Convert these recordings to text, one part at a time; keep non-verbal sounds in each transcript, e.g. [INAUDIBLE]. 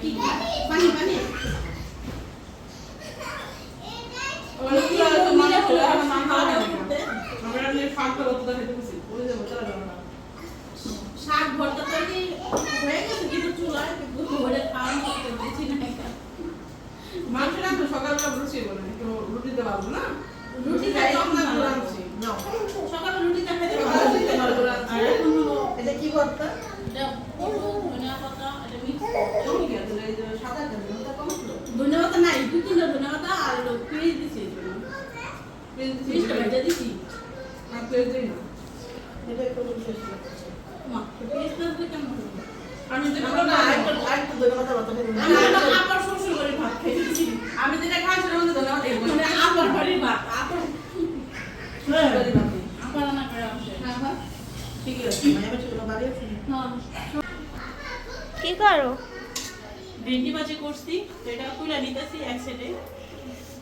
কি পানি পানি ওগুলো কি হয় তো মনে হলো আর মা খাওয়া হয় না। করতে। আমরা এমনি ফাঁক করে ওটা খেতে বসি। ওই যে ওটা দাও না। শাক ভর্তা তৈরি হয়ে গেছে কিন্তু চুলায় কিন্তু ঘরে খাওয়া করতে দিচ্ছি না মাংসটা তো সকালবেলা রুচি বলে একটু রুটিতে পারব না রুটি খাই খাই তখন তখন আর ভালো রাঁধছি। নাও। সকালে রুটিটা খেতে সকালে ভালো রুটিটা ভালো লাগছে। আর এখন হলো এটা কি করতে এটা করব ধনিয়া পাতা এটা মিক্স কমে গেছে, এই যে সাদা কেন? ওটা কমছিল। ধনিয়া পাতা নাই দু তিনটা ধনিয়া হলো দিছি পেঁয়াজ দিছি। মিষ্টি দিছি আর পেঁয়াজ দিই না। এটা একটু বিশেষ লাগছে। মা পেঁয়াজ না দিলে কেমন হবে আমি যেটা না খাই, আরেকটু আরেকটু কথা বলতে আমি হলো শ্বশুর বাড়ির ভাত খাইছি আমি যেটা খাই সেটা মধ্যে ধন্যবাদ দেবো মানে আবার বাড়ির ভাত। আবার হ্যাঁ। আবার রান্না করে আসে। হ্যাঁ হ্যাঁ। ঠিকই আছে। মায়া বাচ্চা কোনো বাড়ি আছে। হ্যাঁ কি করো? ভেন্ডি ভাজি করছি এটা কুইলা নিতেছি এক সাইডে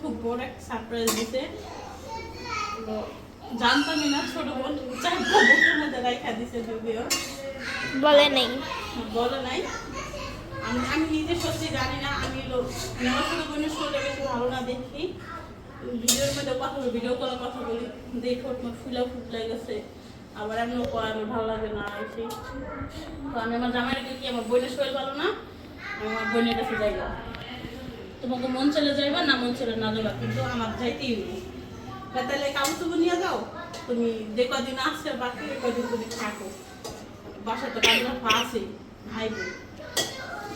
খুব বড় একটা সারপ্রাইজ দিতে। জানতামই না ছোট বোন চারটা বুকের মধ্যে রাখা দিছে যদিও। বলে নেই। বলে নাই। আমি আমি নিজে সত্যি জানি না আমি লোক আমার ছোট বোনের শরীরটা বেশি ভালো না দেখি। ভিডিওর মধ্যে কথা বলি ভিডিও কলে কথা বলি। দেখো তোমার ফুলা ফুটলে গেছে আবার আমি কয় আমার ভালো লাগে না এসে তো আমি আমার জামাইকে কি আমার বোনের শরীর ভালো না? আমার বোনের কাছে যাইবা তোমাকে মন চলে যাইবা না মন চলে না যাবা কিন্তু আমার যাইতেই তাহলে কাগজ নিয়ে যাও। তুমি যে কদিন আসছে, বাকি কদিন তুমি থাকো। বাসায় তো কাজের আছে, ভাই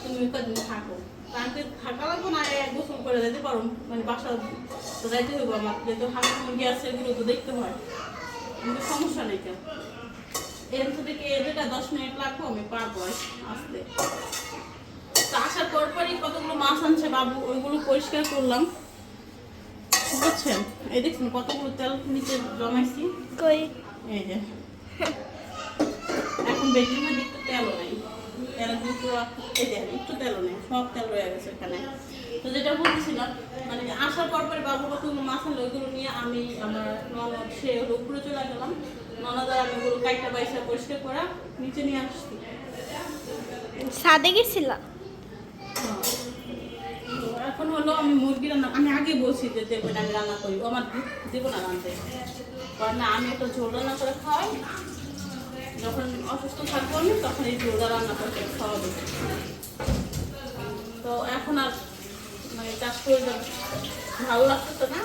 তুমি কদিন থাকো। তাকে থাকা লাগবো না এক গোসল করে যেতে পারো। মানে বাসা তো যাইতে হইব আমার। যেহেতু হাঁস, মুরগি আছে, এগুলো তো দেখতে হয়। কিন্তু সমস্যা নেই কেন? এর থেকে যেটা দশ মিনিট লাগবো, আমি পারব আসতে। তো আসার পর পরই কতগুলো মাছ আনছে বাবু ওইগুলো পরিষ্কার করলাম। বুঝছেন? এই দেখছেন কতগুলো তেল নিচে জমাইছি। কই? এই যে। এখন বেশির মধ্যে একটু তেলও নেই। এই দেখেন একটু তেলও নেই সব তেল রয়ে গেছে এখানে। তো যেটা বলতেছিলাম মানে আসার পর পরে বাবু কতগুলো মাছ আনলো ওইগুলো নিয়ে আমি আমার ননদ সে উপরে চলে গেলাম। ননদ আর আমি ওগুলো পরিষ্কার করা নিচে নিয়ে আসছি। সাদে গেছিলা? তো এখন হলো আমি মুরগি রান্না, আমি আগে বলছি যে দেখবেন আমি রান্না করি। ও আমার দেবো না রাঁধতে। কারণ আমি একটা ঝোল রান্না করে খাওয়াই। যখন অসুস্থ থাকব আমি, তখন এই ঝোলটা রান্না করে খাওয়াবো। তো এখন আর মানে কাজ করে ভালো লাগছে তো না,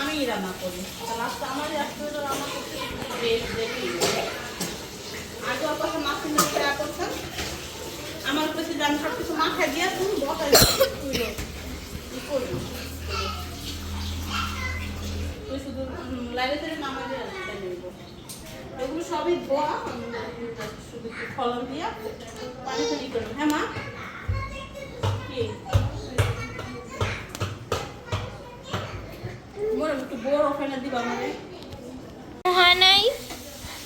আমি রান্না করি। লাস্টে আমার রাখতে রান্না করতে বেশ আগে কথা মাছ কিনে করতাম। আমার কাছে আমি সব কিছু মাথায় দিয়ে তুমি বসাই তুই শুধু লাইনে থেকে দিয়ে এগুলো সবই ধোয়া শুধু একটু ফলন দিয়া পানি ফানি করব। হ্যাঁ মা? কি? একটু বড় ওখানে দিবা মানে হয় নাই?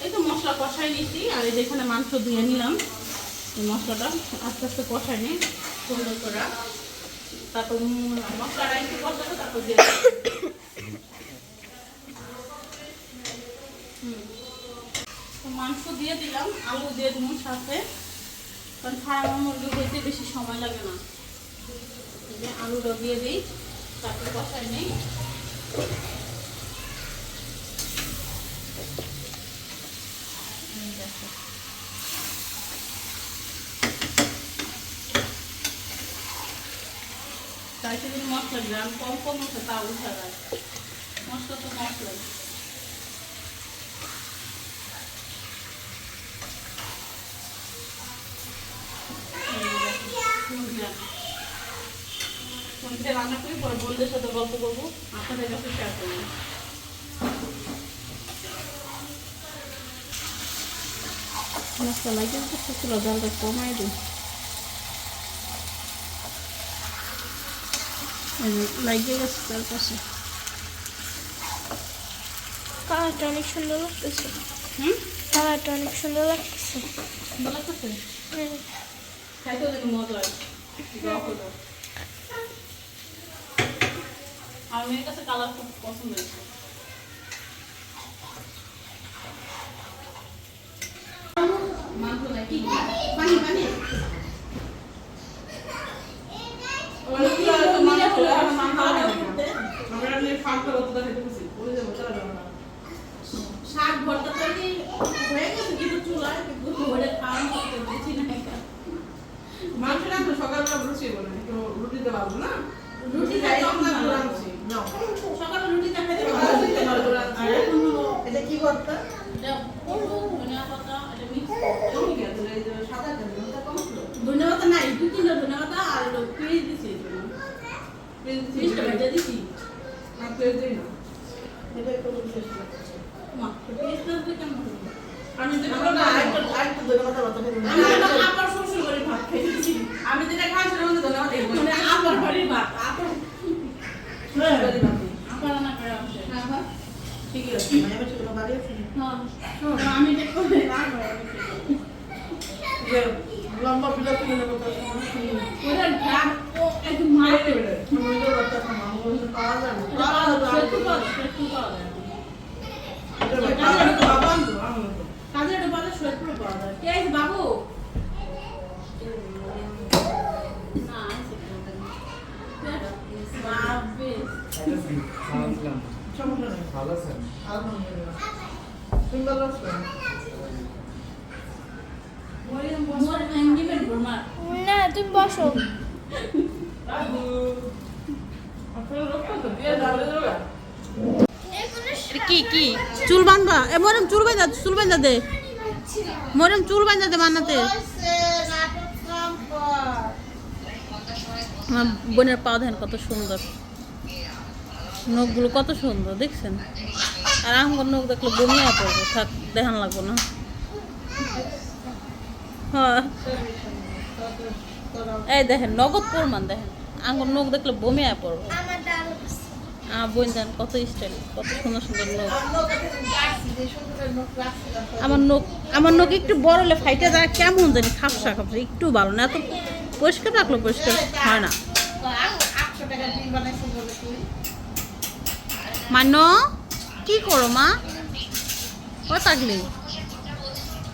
এই তো মশলা কষাই নিছি আর এই যেখানে মাংস ধুয়ে নিলাম। মশলাটা আস্তে আস্তে কষাই নিই, সুন্দর করে। তারপর মশলাটা একটু কষাবো তারপর দিয়ে। মাংস দিয়ে দিলাম, আলু দিয়ে দিলাম সাথে। কারণ ফার্ম মুরগি হইতে বেশি সময় লাগে না। আলুটা দিয়ে দিই, তারপর কষাই নিই এই দেখো। তাই সেদিন মশলা গ্রাম কম কম আছে তা উঠা যায়। মশলা তো মশলাই। সন্ধ্যে রান্না করি, পরে বন্ধুদের সাথে গল্প করব। আপনাদের কাছে শেয়ার করব। মশলা লাগে তো চুলা জালটা কমাই দিই। লাগিয়ে গেছে তার পাশে। কালারটা অনেক সুন্দর লাগতেছে। হুম? কালারটা অনেক সুন্দর লাগতেছে। ভালো লাগতেছে? হুম। খাইতেও দেখি মজা রক হলো। আমার মেয়ের কাছে কালার খুব পছন্দ হয়েছে মাংস নাকি পানি পানি আমরা এমনি ফাঁক করে অতটা খেতে বসি ওই যে বছর যাবে না শাক ভর্তা তৈরি হয়ে গেছে কিন্তু চুলায় কিন্তু ঘরে খাওয়ানো করতে বুঝি না মাংস রাখব সকালবেলা রুচি বলে একটু রুটিতে পারব না রুটি খাই খাই আমরা রাঁধছি নাও। সকালে রুটি খাইতে সকালে রুটি খাই, ভালো রাত্রে। আর এখন হলো এটা কি ভর্তা? এটা পড়ব ধনিয়া পাতা এটা মিক্স ঠিক আছে এই যে সাদা কেন ওটা কম ছিল ধনিয়া পাতা নাই দু তিনটা ধনিয়া পাতা পেঁয়াজ দিছি দিছি, পেঁয়াজটা ভেজে দিছি আর পেঁয়াজ দিই না এটা আমি যেটা না, আরেকটু আরেকটু ধনে পাতা ভর্তা আমি দিই। শ্বশুর বাড়ি ভাত খাইছি আমি যেটা খাই সেটা ধন্যবাদ মানে আবার বাড়ির ভাত। আবার হ্যাঁ। আবার করে আসে ঠিকই আছে, মায়ের বাড়ি বাড়ি আছে? হ্যাঁ আমি এটা না যে লম্বা বিলাতি ধনে পাতা আছে না? ওটা ঘ্রাণ ও একদম মারে আমি ওইটার ভর্তা খাব, আমার ওইটা পাওয়া যায় না। পাওয়া পাওয়া যায় যায় না। সেটু পাওয়া যায় ওইটার ভর্তা আমি খাব। তো বাবা আনতো, আমার মতো। কাজের একটা না, তুমি বসো। কি কি? চুল বাঁধবা এ মরম চুল বাঁধা চুল বাঁধা দে। মরম চুল বাঁধা দে বানাতে আমার বোনের পা দেখেন কত সুন্দর। নখগুলো কত সুন্দর, দেখছেন? আর আমার নখ দেখলে বমিয়া পড়ব। থাক, দেখান লাগবো না। এই দেখেন নগদ প্রমাণ দেখেন। আঙ্গুর নখ দেখলে বমিয়া পড়ব। আমার বোন দেন কত স্টাইল কত সুন্দর সুন্দর নখ। আমার নখ আমার নখ একটু বড় হলে ফাইটে যায় কেমন জানি খাপসা খাপসা একটু ভালো না এত পরিষ্কার রাখল পরিষ্কার হয় না। মান্য কি করো মা? ওই পাগলি।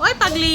ওই পাগলি।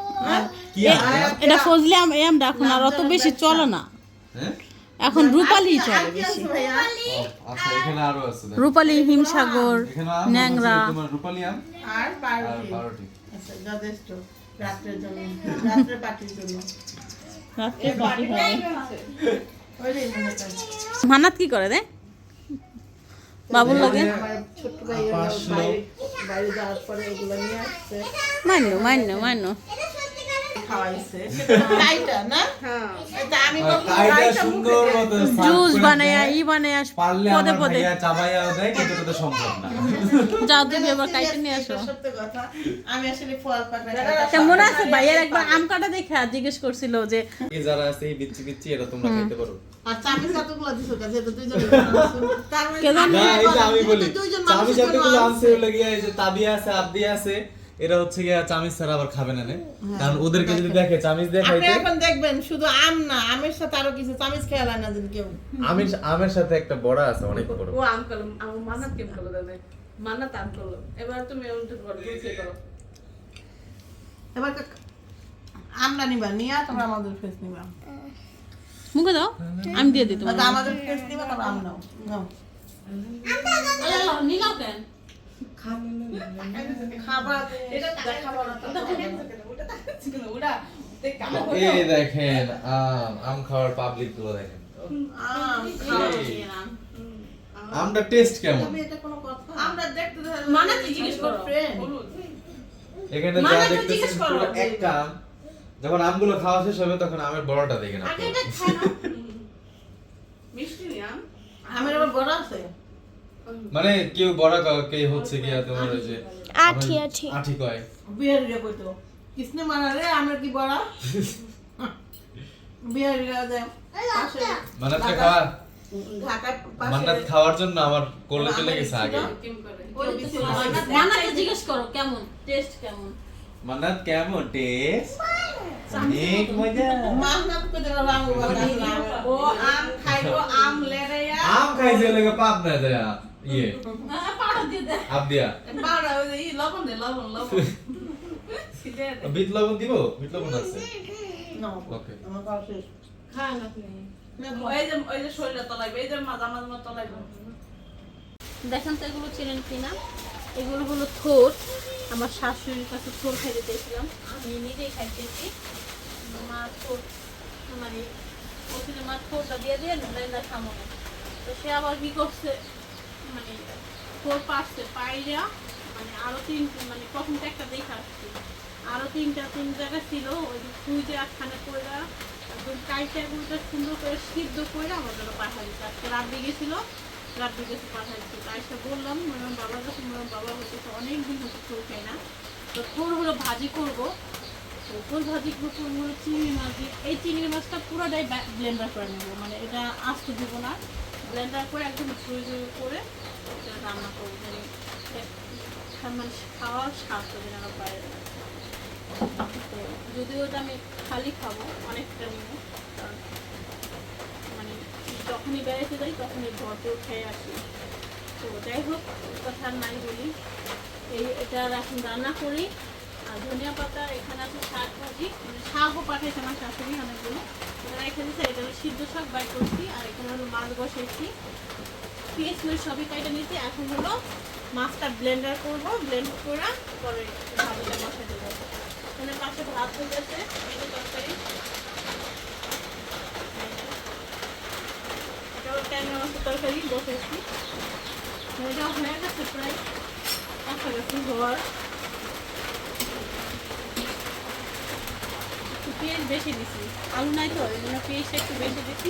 এটা ফজলি আম এই আমটা এখন আর অত বেশি চলে না। হ্যাঁ? এখন রূপালি চলে বেশি। আচ্ছা এখানে আরও আছে দেখো। রূপালি হিমসাগর ন্যাংরা। রূপালি আম? আর আর পাউরুটি। বারোটি আচ্ছা, যথেষ্ট। রাত্রের জন্য। রাত্রে পার্টির জন্য। রাত্রে party হবে। ওইটাই করি। মানাত কি করে রে? বাবুর লাগে? আমার ছোট্ট ভাই হলো পাঁচশো। বাইরে বাইরে যাওয়ার পরে ওগুলো নিয়ে আসছে। মান্য মান্য মান্য খাওয়াইছে। তাইটা না? এটা আমি আর কখনো কাইটা রাইতা সুন্দর মতো জুস বানায়া ই বানায়া পদে পদে। ভাইয়া দেয় কিন্তু তো সম্ভব না। যাও তুমি এবার কাইটে নিয়ে আসো। এটা কথা। আমি আসলে ফল পাকড়া তা আছে ভাইয়ের একবার আম কাটা দেখে জিজ্ঞেস করছিল যে এই যারা আছে এই বিচ্ছি বিচ্ছি এটা তোমরা খাইতে পারো। কতগুলো দিছো তো দুইজন তার মানে আমি বলি দুইজন চামি মানুষের সাথে জন্যগুলো আনছে। আনছে এই যে তাবিয়া আছে আব্দি আছে এরা হচ্ছে গিয়া চামিচ ছাড়া আবার খাবে না কারণ ওদেরকে যদি দেখে চামিচ দিয়ে আপনি এখন দেখবেন শুধু আম না আমের সাথে আরও কিছু চামিচ খেয়াল হয় না যদি কেউ। আমের আমের সাথে একটা বড়া আছে অনেক বড়। ও আম করল আম মান্নাত কেম করল দাদা মান্নাত আম করল এবার তুমি উল্টো করো করো এবার আমরা নিবা নিয়া তোমরা আমাদের ফেস নিবা মুখে দাও আমি দিয়ে দিই তোমার আচ্ছা, আমাদের ফেস নিবা তোমরা আম নাও নাও। নিলাও কেন খাবার এই দেখেন আম আম খাওয়ার পাবলিকগুলো দেখেন আমটা টেস্ট কেমন তবে এটা কোনো কথা আমরা দেখতে দেখতে মানে জিজ্ঞেস করো। ফ্রেন্ড এখানে যা দেখতেছেন পুরো একটা আম যখন আমগুলো খাওয়া শেষ হবে তখন আমের বড়টা দেখেন আপনি না মিষ্টি আম আমের আবার বড় মানে কেউ বড় কে হচ্ছে কি আর তোমার ওই যে আঠি, আঠি। আঠি কয়? বিহারিরা কইতো কৃষ্ণে মারা রে? আমের কি বড়? [LAUGHS] যায় পাশে মান্নাতকে ঢাকা- খাওয়া? মান্নাত খাওয়ার জন্য আমার কোলে চলে গেছে আগে। কেম করে ওই বিছিল মানাকে জিজ্ঞেস করো কেমন? টেস্ট কেমন? মান্নাত কেমন? টেস্ট? অনেক মজা। মাহনাত কইতে রাম [LAUGHS] ও আম খাইবো আম লেড়াইয়া আম খাইছে লাগে পাপ না দেয়া ইয়ে। দিয়ে [LAUGHS] বিট লবণ দিব? বিট লবণ আছে। দেখেন তো এগুলো চেনেন কিনা? এগুলো হলো থোর আমার শাশুড়ির কাছে থোর খাইতে দিয়েছিলাম আমি নিজেই খাইতেছি। মা থোর মানে বলছিল মা থোরটা দিয়ে দিয়ে ব্লেন্ডার খামো না। তো সে আবার কি করছে? মানে থোর পারছে পাইরা মানে আরও তিন মানে প্রথম একটা দেখে আসছি। আরও তিনটা তিন জায়গা ছিল, ওই যে একখানে কইরা, একদম কাইটা গুলোটা সুন্দর করে সিদ্ধ করে আমার জন্য পাঠা দিচ্ছে আজকে রাত গেছিল রাত গেছে পাঠা দিচ্ছে তাই সে বললাম আমার বাবার কাছে আমার বাবা হচ্ছে অনেক দিন হচ্ছে খাই না। তো থোর হলো ভাজি করব। থোর ভাজি করব হলো চিংড়ি মাছ দিয়ে এই চিংড়ি মাছটা পুরোটাই ব্লেন্ডার করে নেব। মানে এটা আস্ত দিব না। ব্লেন্ডার করে একদম ঝুড়ি ঝুড়ি করে রান্না করব মানে এক- মানে খাওয়ার স্বাদ যেন পায়। তো যদিও ওটা আমি খালি খাব, অনেকটা নিয়ে কারণ মানে যখনই বেড়াতে যাই, তখনই ভরপুর খেয়ে আসি। তো যাই হোক কথা নাই বলি। এই এটা এখন রান্না করি। আর ধনিয়া পাতা, এখানে আছে শাক ভাজি। মানে শাকও পাঠাইছে আমার শাশুড়ি অনেকগুলো। এটা রেখে এটা হলো সিদ্ধ শাক বাই করছি। আর এখানে হলো মাছ বসেছি। পেঁয়াজ সবই কাইটা নিয়েছি? এখন হলো মাছটা ব্লেন্ডার করব ব্লেন্ড করে পরে ভাজিটা মাছে দেবো। এখানে পাশে ভাত হয়ে গেছে তরকারি। এটা হলো ট্যাংরা মাছের তরকারি, বসেছি। এটা হয়ে গেছে প্রায় কাছাকাছি হওয়ার। পেঁয়াজ বেশি দিছি। আলু নাই তো, এই জন্য পেঁয়াজটা একটু বেশি দিছি।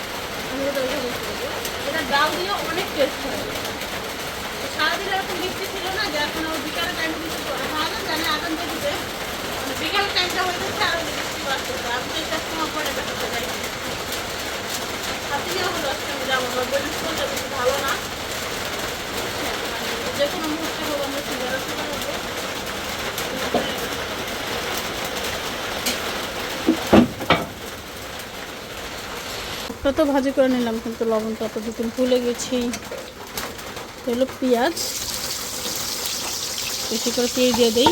এটা ডাল দিয়ে অনেক টেস্ট হয়। সারাদিন এরকম বৃষ্টি ছিল না যে এখন আমার বিকালের টাইম বৃষ্টি করে হয় না জানি আগাম দেখতে বিকাল টাইমটা হয়ে যাচ্ছে আরও বৃষ্টি বাড়তেছে আমি তো সময় পরে দেখাতে যাই হাতিও হলো আজকে আমি যাব আমার বলি বেশি ভালো না। হ্যাঁ, মানে যে কোনো মুহূর্তে হব আমরা সিঙ্গারা শুরু হব তত ভাজি করে নিলাম, কিন্তু লবণ তত দুদিন ভুলে গেছি। হলো পেঁয়াজ। বেশি করে পেঁয়াজ দিয়ে দিই।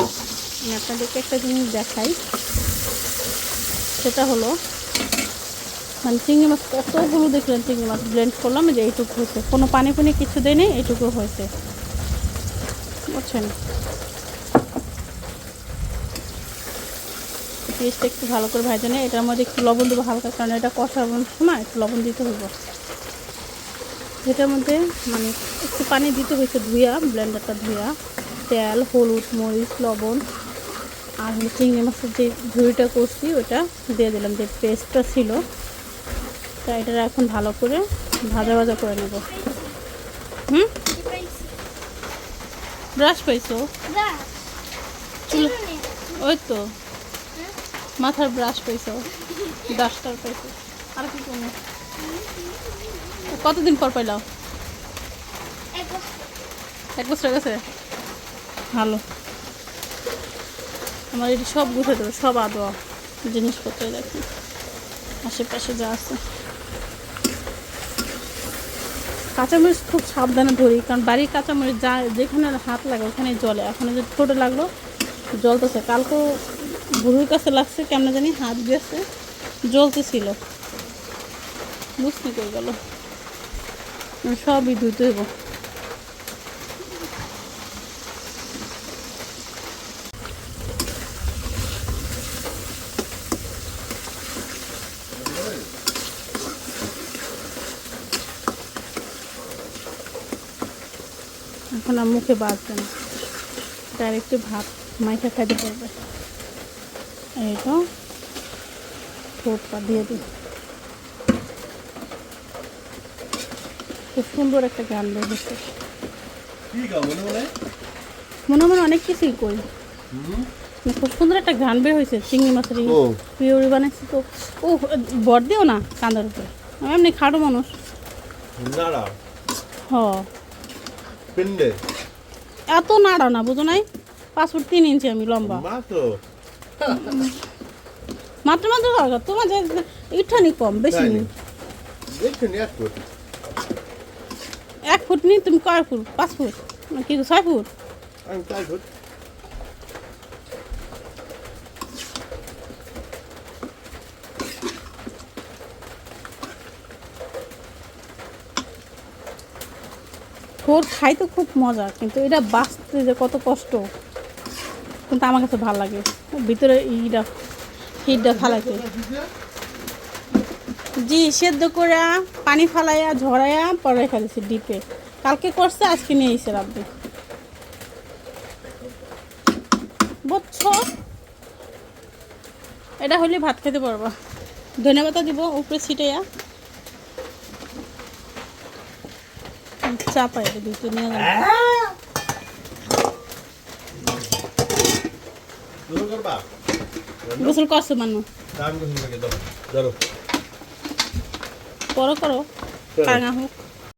আমি আপনাদেরকে একটা জিনিস দেখাই। সেটা হলো মানে চিংড়ি মাছ কতগুলো দেখলেন চিংড়ি মাছ? ব্লেন্ড করলাম যে এইটুকু হয়েছে। কোনো পানি পানি কিছু দেয়নি, এইটুকু হয়েছে। বুঝছেন? পেস্টটা একটু ভালো করে ভাজা নেই এটার মধ্যে একটু লবণ দেবো হালকা কারণ এটা কষানোর সময় একটু লবণ দিতে হইব। এটার মধ্যে মানে একটু পানি দিতে হয়েছে ধুইয়া ব্লেন্ডারটা ধুইয়া। তেল হলুদ মরিচ লবণ আর হলো চিংড়ি মাছের যে ঝুড়িটা করছি ওটা দিয়ে দিলাম যে পেস্টটা ছিল। তা এটা এখন ভালো করে ভাজা ভাজা করে নেব। হুম? ব্রাশ পাইছো? ওই তো। মাথার ব্রাশ পাইছো? ডাস্টার পাইছো। আর কি কোনো কতদিন পর পাইলাও এক বছর। হয়ে গেছে? ভালো। আমার এটি সব গুছে দেবো সব আদোয়া জিনিসপত্র দেখি আশেপাশে যা আছে। কাঁচামরিচ খুব সাবধানে ধরি কারণ বাড়ির কাঁচামরিচ যা যেখানে হাত লাগে ওখানে জলে। এখন যে ছোটো লাগল জ্বলতেছে কালকেও বুড়ির কাছে লাগছে কেমন জানি হাত গেছে, জ্বলতেছিল। বুঝতে করে গেল। সবই ধুতে হইব। এখন আর মুখে বাঁচবে না ডাইরেক্ট ভাত মাইখা খাইতে পারবে। এই তো ঠোঁটটা দিয়ে দিই। খুব সুন্দর একটা গান বের হচ্ছে কি গা মনে মনে? অনেক কিছুই করি। খুব সুন্দর একটা গান বের হয়েছে চিংড়ি মাছের পিওরি বানাইছি তো। ও বর দিও না কান্দার উপরে। আমি এমনি খাটো মানুষ। এত নাড়া না বুঝো নাই? পাঁচ ফুট তিন ইঞ্চি আমি লম্বা। মাত্র মাত্র দরকার তোমার কম বেশি নেই। এক ফুট। নেই তুমি কয় ফুট? পাঁচ ফুট? কি ছয় ফুট? খাই তো খুব মজা কিন্তু এটা বাঁচতে যে কত কষ্ট। কিন্তু আমার কাছে ভালো লাগে। ভিতরে ইটা, হিটটা ফালাইতে জি, সেদ্ধ করে পানি ফালাইয়া, ঝরাইয়া, পরে ফেলেছি ডিপে। কালকে করছে, আজকে নিয়ে এসে রাখবে বুঝছ? এটা হলে ভাত খেতে পারবা। ধনে পাতা দিব, উপরে ছিটাইয়া। চাপা এটা দিতে নিয়ে শুরু করবা গোসল করছ মানু? ধরো। করো করো। করো। কাঙা হোক।